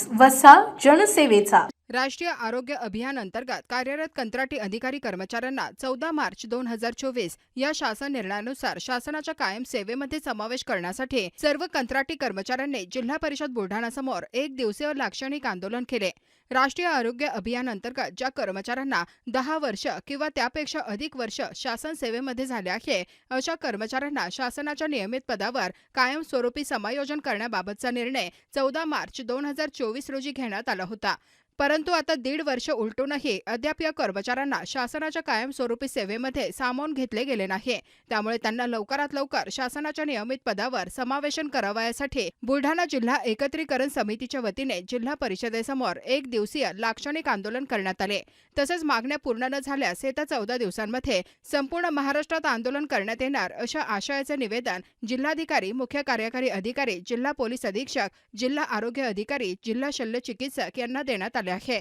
News वसा जनसेवेचा. राष्ट्रीय आरोग्य अभियान अंतर्गत कार्यरत कंत्राटी अधिकारी कर्मचाऱ्यांना चौदा मार्च दोन हजार चोवीस या शासन निर्णयानुसार शासनाच्या कायम सेवेमध्ये समावेश करण्यासाठी सर्व कंत्राटी कर्मचाऱ्यांनी जिल्हा परिषद बुलढाणासमोर एक दिवसीय लाक्षणिक आंदोलन केले. राष्ट्रीय आरोग्य अभियान अंतर्गत ज्या कर्मचाऱ्यांना दहा वर्ष किंवा त्यापेक्षा अधिक वर्ष शासन सेवेमध्ये झाले आहे अशा कर्मचाऱ्यांना शासनाच्या नियमित पदावर कायमस्वरूपी समायोजन करण्याबाबतचा निर्णय चौदा मार्च दोन हजार चोवीस रोजी घेण्यात आला होता. परंतु आता दीड वर्ष उलटूनही अद्याप या कर्मचाऱ्यांना शासनाच्या कायमस्वरूपी सेवेमध्ये सामावून घेतले गेले नाही. त्यामुळे त्यांना लवकरात लवकर शासनाच्या नियमित पदावर समावेशन करावयासाठी बुलढाणा जिल्हा एकत्रीकरण समितीच्या वतीने जिल्हा परिषदेसमोर एक दिवसीय लाक्षणिक आंदोलन करण्यात आले. तसेच मागण्या पूर्ण न झाल्यास येत्या चौदा दिवसांमध्ये संपूर्ण महाराष्ट्रात आंदोलन करण्यात येणार अशा आशयाचे निवेदन जिल्हाधिकारी मुख्य कार्यकारी अधिकारी जिल्हा पोलीस अधीक्षक जिल्हा आरोग्य अधिकारी जिल्हा शल्य चिकित्सक यांना देण्यात आले आहे.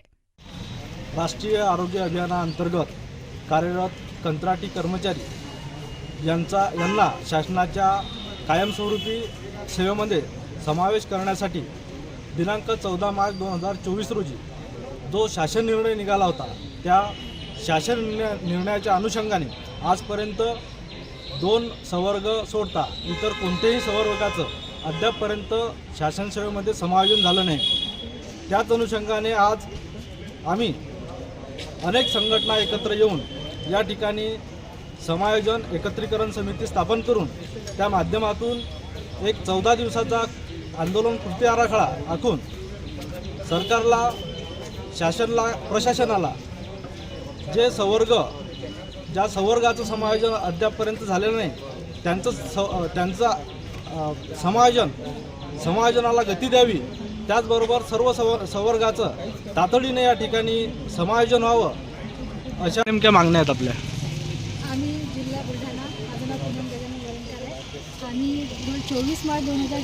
राष्ट्रीय आरोग्य अभियानाअंतर्गत कार्यरत कंत्राटी कर्मचारी यांचा यांना शासनाच्या कायमस्वरूपी सेवेमध्ये समावेश करण्यासाठी दिनांक चौदा मार्च दोन हजार चोवीस रोजी जो शासन निर्णय निघाला होता त्या शासन निर्णय निर्णयाच्या अनुषंगाने आजपर्यंत दोन संवर्ग सोडता इतर कोणत्याही संवर्गाचं अद्यापपर्यंत शासन सेवेमध्ये समायोजन झालं नाही. त्याच अनुषंगाने आज आम्ही अनेक संघटना एकत्र येऊन या ठिकाणी समायोजन एकत्रीकरण समिती स्थापन करून त्या माध्यमातून एक चौदा दिवसाचा आंदोलन कृती आराखडा आखून सरकारला शासनला प्रशासनाला जे संवर्ग ज्या संवर्गाचं समायोजन अद्यापपर्यंत झालेलं नाही त्यांचं स त्यांचं समायोजन समायोजनाला गती द्यावी त्याचबरोबर सर्व सव संवर्गाचं तातडीने या ठिकाणी समायोजन व्हावं अशा नेमक्या मागण्या आहेत आपल्या. आम्ही जिल्हा बुलढाणा माझं नाव पूनम गजानन आहे आम्ही चोवीस मार्च दोन हजार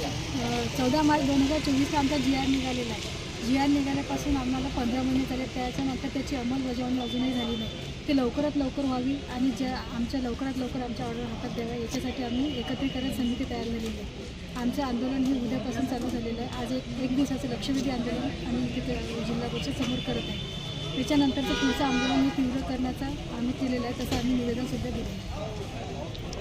चौदा मार्च दोन हजार चोवीसला आमचा जी आर निघालेला आहे. जी आर निघाल्यापासून आम्हाला पंधरा महिने झाले त्याच्यानंतर त्याची अंमलबजावणी अजूनही झाली नाही. ते लवकरात लवकर व्हावी आणि ज्या आमच्या लवकरात लवकर आमच्या ऑर्डर हातात द्याव्या याच्यासाठी आम्ही एकत्रीकरण समिती तयार झालेली आहे. आमचं आंदोलन हे उद्यापासून चालू झालेलं आहे. आज एक एक दिवसाचं लक्षवेधी आंदोलन आम्ही तिथे जिल्हा परिषद समोर करत आहे. त्याच्यानंतरचं पुढचं आंदोलन हे तीव्र करण्याचा आम्ही केलेलं आहे तसं आम्ही निवेदनसुद्धा दिलं आहे.